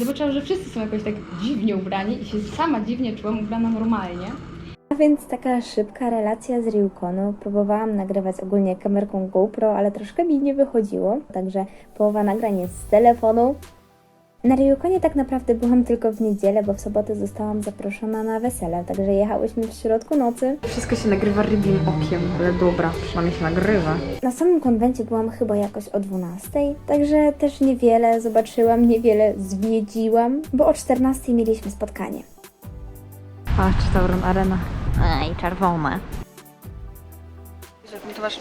Zobaczyłam, że wszyscy są jakoś tak dziwnie ubrani i się sama dziwnie czułam ubrana normalnie. A więc taka szybka relacja z Ryukonu. Próbowałam nagrywać ogólnie kamerką GoPro, ale troszkę mi nie wychodziło, także połowa nagrań jest z telefonu. Na Ryukonie tak naprawdę byłam tylko w niedzielę, bo w sobotę zostałam zaproszona na wesele, także jechałyśmy w środku nocy. Wszystko się nagrywa rybim okiem, ale dobra, przynajmniej się nagrywa. Na samym konwencie byłam chyba jakoś o 12, także też niewiele zobaczyłam, niewiele zwiedziłam, bo o 14 mieliśmy spotkanie. Patrz, Tauron Arena. Ej, czerwone. Ty masz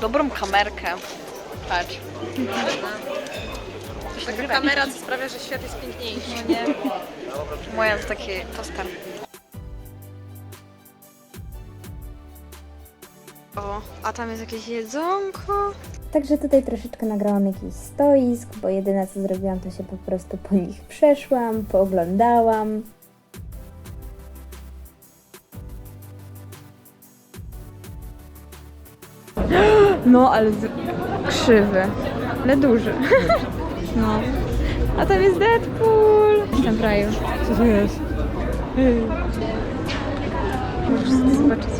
dobrą kamerkę. Patrz. Taka kamera, co sprawia, że świat jest piękniejszy, no nie? Moja to taki toster. O, a tam jest jakieś jedzonko. Także tutaj troszeczkę nagrałam jakiś stoisk, bo jedyne co zrobiłam to się po prostu po nich przeszłam, pooglądałam. No, ale z... krzywy, ale duży. No. A tam jest Deadpool. Jestem w raju. Co to jest? Możesz zobaczyć.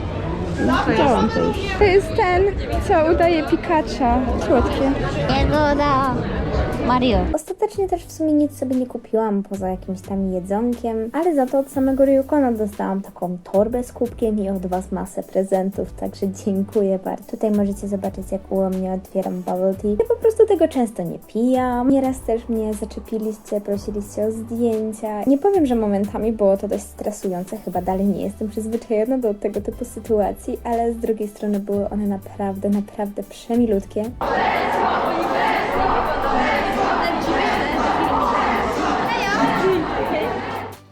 To jest. To jest ten, co udaje Pikacha. Słodkie. Jagoda. Mario. Ostatecznie też w sumie nic sobie nie kupiłam poza jakimś tam jedzonkiem, ale za to od samego Ryukona dostałam taką torbę z kubkiem i od Was masę prezentów, także dziękuję bardzo. Tutaj możecie zobaczyć jak ułomnie otwieram bubble tea. Ja po prostu tego często nie pijam. Nieraz też mnie zaczepiliście, prosiliście o zdjęcia. Nie powiem, że momentami było to dość stresujące, chyba dalej nie jestem przyzwyczajona do tego typu sytuacji, ale z drugiej strony były one naprawdę, naprawdę przemilutkie.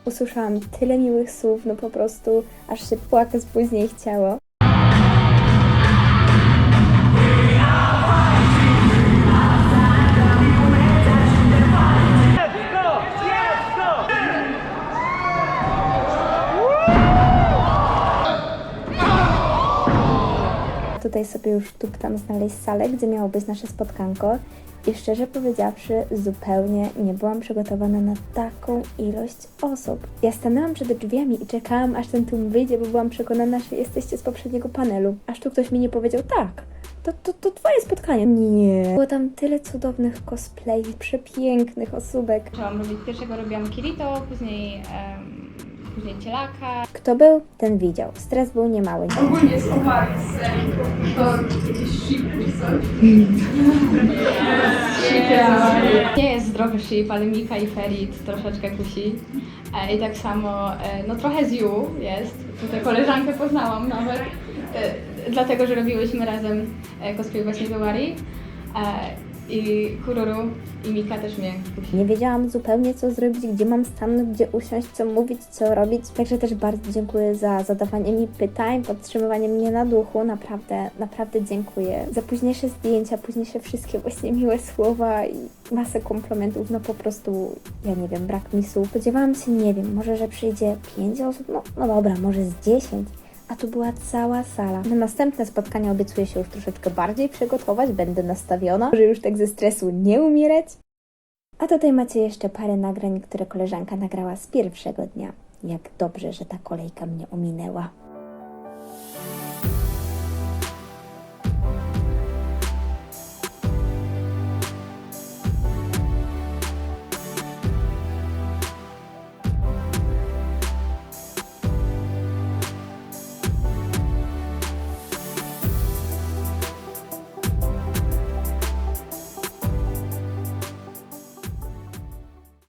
Usłyszałam tyle miłych słów, no po prostu aż się płakać później chciało. Tutaj sobie już tu tam znaleźć salę, gdzie miało być nasze spotkanko. I szczerze powiedziawszy, zupełnie nie byłam przygotowana na taką ilość osób. Ja stanęłam przed drzwiami i czekałam, aż ten tłum wyjdzie, bo byłam przekonana, że jesteście z poprzedniego panelu. Aż tu ktoś mi nie powiedział tak. To, to, to twoje spotkanie. Nie. Było tam tyle cudownych cosplay, przepięknych osóbek. Zaczęłam robić, pierwszego robiłam Kirito, później, em, później Cielaka. Kto był, ten widział. Stres był niemały. Nie jest zdrowy shape, ale Mika i Ferit troszeczkę kusi. E, I tak samo, e, no trochę z Yu jest. Tutaj koleżankę poznałam nawet, e, dlatego, że robiłyśmy razem e, cosplay właśnie do Wari. E, I Kururu i Mika też mnie. Nie wiedziałam zupełnie co zrobić, gdzie mam stanąć, gdzie usiąść, co mówić, co robić. Także też bardzo dziękuję za zadawanie mi pytań, podtrzymywanie mnie na duchu. Naprawdę, naprawdę dziękuję. Za późniejsze zdjęcia, późniejsze wszystkie właśnie miłe słowa i masę komplementów. No po prostu, ja nie wiem, brak mi słów. Spodziewałam się, nie wiem, może, że przyjdzie 5 osób, no, no dobra, może z 10. A tu była cała sala. Na następne spotkania obiecuję się już troszeczkę bardziej przygotować, będę nastawiona, że już tak ze stresu nie umierać. A tutaj macie jeszcze parę nagrań, które koleżanka nagrała z pierwszego dnia. Jak dobrze, że ta kolejka mnie ominęła.